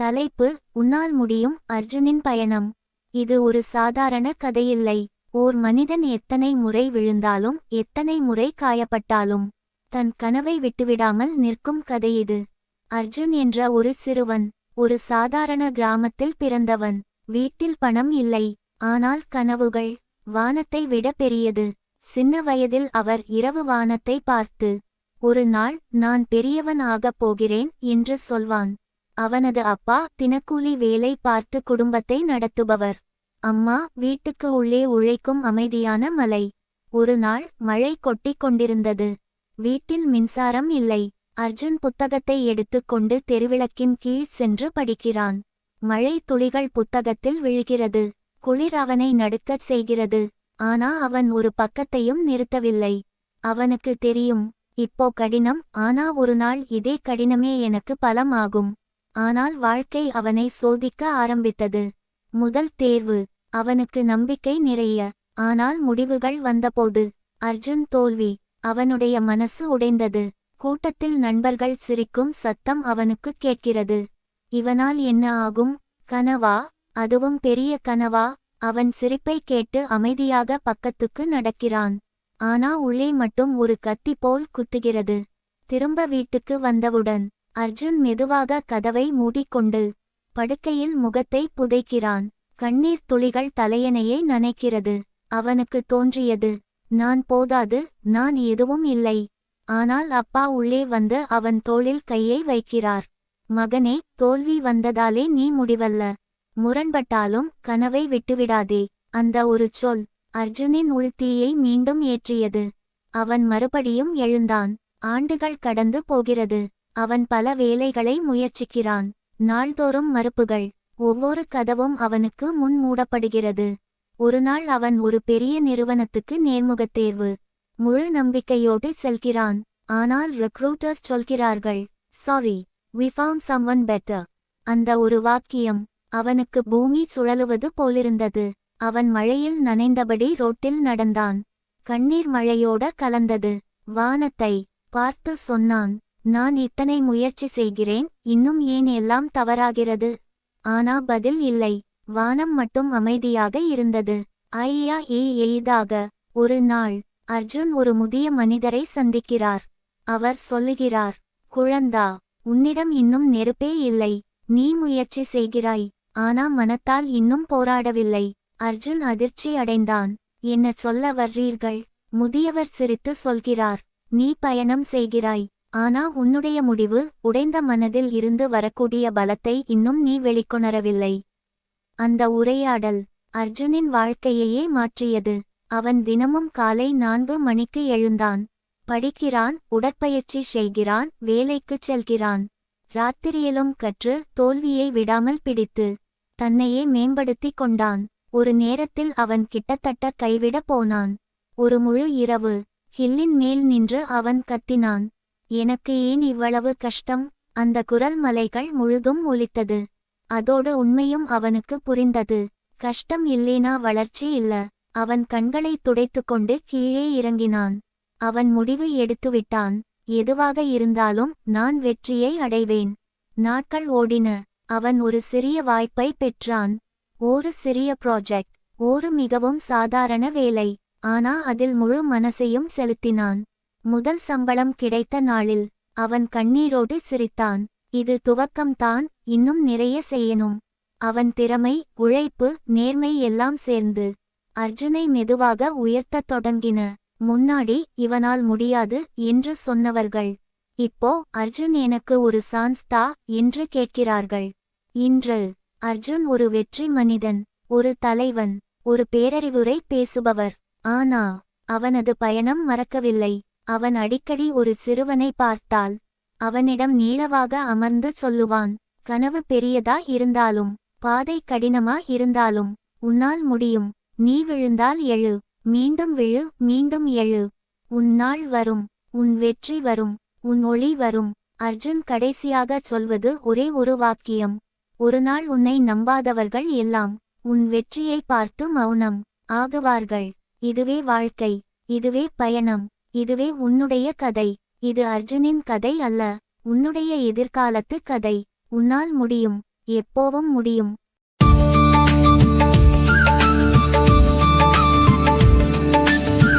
தலைப்பு உன்னால் முடியும் அர்ஜுனின் பயணம். இது ஒரு சாதாரண கதையில்லை. ஓர் மனிதன் எத்தனை முறை விழுந்தாலும் எத்தனை முறை காயப்பட்டாலும் தன் கனவை விட்டுவிடாமல் நிற்கும் கதை இது. அர்ஜுன் என்ற ஒரு சிறுவன் ஒரு சாதாரண கிராமத்தில் பிறந்தவன். வீட்டில் பணம் இல்லை ஆனால் கனவுகள் வானத்தை விட பெரியது. சின்ன வயதில் அவர் இரவு வானத்தை பார்த்து ஒரு நாள் நான் பெரியவன் ஆகப் போகிறேன் என்று சொல்வான். அவனது அப்பா தினக்கூலி வேலை பார்த்து குடும்பத்தை நடத்துபவர். அம்மா வீட்டுக்கு உள்ளே உழைக்கும் அமைதியான மலை. ஒரு நாள் மழை கொட்டிக் கொண்டிருந்தது. வீட்டில் மின்சாரம் இல்லை. அர்ஜுன் புத்தகத்தை எடுத்துக்கொண்டு தெருவிளக்கின் கீழ் சென்று படிக்கிறான். மழை துளிகள் புத்தகத்தில் விழுகிறது. குளிர் அவனை நடுக்கச் செய்கிறது. ஆனா அவன் ஒரு பக்கத்தையும் நிறுத்தவில்லை. அவனுக்கு தெரியும் இப்போ கடினம் ஆனா ஒரு நாள் இதே கடினமே எனக்கு பலம் ஆகும் ஆனால் வாழ்க்கை அவனை சோதிக்க ஆரம்பித்தது. முதல் தேர்வு அவனுக்கு நம்பிக்கை நிறைய ஆனால் முடிவுகள் வந்தபோது அர்ஜுன் தோல்வி அவனுடைய மனசு உடைந்தது. கூட்டத்தில் நண்பர்கள் சிரிக்கும் சத்தம் அவனுக்கு கேட்கிறது. இவனால் என்ன ஆகும் கனவா? அதுவும் பெரிய கனவா? அவன் சிரிப்பை கேட்டு அமைதியாக பக்கத்துக்கு நடக்கிறான். ஆனா உள்ளே மட்டும் ஒரு கத்தி போல் குத்துகிறது. திரும்ப வீட்டுக்கு வந்தவுடன் அர்ஜுன் மெதுவாக கதவை மூடிக்கொண்டு படுக்கையில் முகத்தை புதைக்கிறான். கண்ணீர் துளிகள் தலையணையை நனைக்கிறது. அவனுக்கு தோன்றியது நான் போதாது நான் எதுவும் இல்லை. ஆனால் அப்பா உள்ளே வந்து அவன் தோளில் கையை வைக்கிறார். மகனே தோல்வி வந்ததாலே நீ முடிவல்ல. முரண்பட்டாலும் கனவை விட்டுவிடாதே. அந்த ஒரு சொல் அர்ஜுனின் உள்தீயை மீண்டும் ஏற்றியது. அவன் மறுபடியும் எழுந்தான். ஆண்டுகள் கடந்து போகிறது. அவன் பல வேலைகளை முயற்சிக்கிறான். நாள்தோறும் மறுப்புகள். ஒவ்வொரு கதவும் அவனுக்கு முன் மூடப்படுகிறது. ஒருநாள் அவன் ஒரு பெரிய நிறுவனத்துக்கு நேர்முகத் தேர்வு. முழு நம்பிக்கையோடு செல்கிறான். ஆனால் ரெக்ரூட்டர்ஸ் சொல்கிறார்கள் sorry we found someone better அந்த ஒரு வாக்கியம் அவனுக்கு பூமி சுழலுவது போலிருந்தது. அவன் மழையில் நனைந்தபடி ரோட்டில் நடந்தான். கண்ணீர் மழையோட கலந்தது. வானத்தை பார்த்து சொன்னான். நான் இத்தனை முயற்சி செய்கிறேன் இன்னும் ஏன் எல்லாம் தவறாகிறது? ஆனா பதில் இல்லை. வானம் மட்டும் அமைதியாக இருந்தது. ஐயா ஏ எய்தாக ஒரு நாள் அர்ஜுன் ஒரு முதிய மனிதரை சந்திக்கிறார். அவர் சொல்லுகிறார் குழந்தா உன்னிடம் இன்னும் நெருப்பே இல்லை. நீ முயற்சி செய்கிறாய். ஆனா மனத்தால் இன்னும் போராடவில்லை. அர்ஜுன் அதிர்ச்சி அடைந்தான். என்ன சொல்ல வர்றீர்கள்? முதியவர் சிரித்து சொல்கிறார். நீ பயணம் செய்கிறாய். ஆனா உன்னுடைய முடிவு உடைந்த மனதில் இருந்து வரக்கூடிய பலத்தை இன்னும் நீ வெளிக்கொணரவில்லை. அந்த உரையாடல் அர்ஜுனின் வாழ்க்கையையே மாற்றியது. அவன் தினமும் காலை நான்கு மணிக்கு எழுந்தான். படிக்கிறான் உடற்பயிற்சி செய்கிறான் வேலைக்குச் செல்கிறான். ராத்திரியிலும் கற்று தோல்வியை விடாமல் பிடித்து தன்னையே மேம்படுத்திக் கொண்டான். ஒரு நேரத்தில் அவன் கிட்டத்தட்ட கைவிட போனான். ஒரு முழு இரவு ஹில்லின் மேல் நின்று அவன் கத்தினான். எனக்கு ஏன் இவ்வளவு கஷ்டம்? அந்த குரல் மலைகள் முழுதும் ஒலித்தது. அதோடு உண்மையும் அவனுக்கு புரிந்தது. கஷ்டம் இல்லேனா வளர்ச்சி இல்ல. அவன் கண்களை துடைத்துக்கொண்டு கீழே இறங்கினான். அவன் முடிவு எடுத்துவிட்டான். எதுவாக இருந்தாலும் நான் வெற்றியை அடைவேன். நாட்கள் ஓடின. அவன் ஒரு சிறிய வாய்ப்பை பெற்றான். ஒரு சிறிய ப்ராஜெக்ட் ஒரு மிகவும் சாதாரண வேலை. ஆனா அதில் முழு மனசையும் செலுத்தினான். முதல் சம்பளம் கிடைத்த நாளில் அவன் கண்ணீரோடு சிரித்தான். இது துவக்கம்தான் இன்னும் நிறைய செய்யணும். அவன் திறமை உழைப்பு நேர்மை எல்லாம் சேர்ந்து அர்ஜுனை மெதுவாக உயர்த்தத் தொடங்கின. முன்னாடி இவனால் முடியாது என்று சொன்னவர்கள். இப்போ அர்ஜுன் எனக்கு ஒரு சான்ஸ் தா என்று கேட்கிறார்கள். இன்று அர்ஜுன் ஒரு வெற்றி மனிதன் ஒரு தலைவன் ஒரு பேரறிவுரை பேசுபவர். ஆனா அவனது பயணம் மறக்கவில்லை. அவன் அடிக்கடி ஒரு சிறுவனை பார்த்தால் அவனிடம் நீளவாக அமர்ந்து சொல்லுவான் கனவு பெரியதா இருந்தாலும் பாதை கடினமா இருந்தாலும் உன்னால் முடியும். நீ விழுந்தால் எழு மீண்டும் விழு மீண்டும் எழு. உன் நாள் வரும் உன் வெற்றி வரும் உன் ஒளி வரும் அர்ஜுன் கடைசியாகச் சொல்வது ஒரே ஒரு வாக்கியம். ஒரு நாள் உன்னை நம்பாதவர்கள் எல்லாம் உன் வெற்றியை பார்த்து மௌனம் ஆகுவார்கள். இதுவே வாழ்க்கை இதுவே பயணம். இதுவே உன்னுடைய கதை. இது அர்ஜுனின் கதை அல்ல. உன்னுடைய எதிர்காலத்து கதை. உன்னால் முடியும். எப்போவும் முடியும்.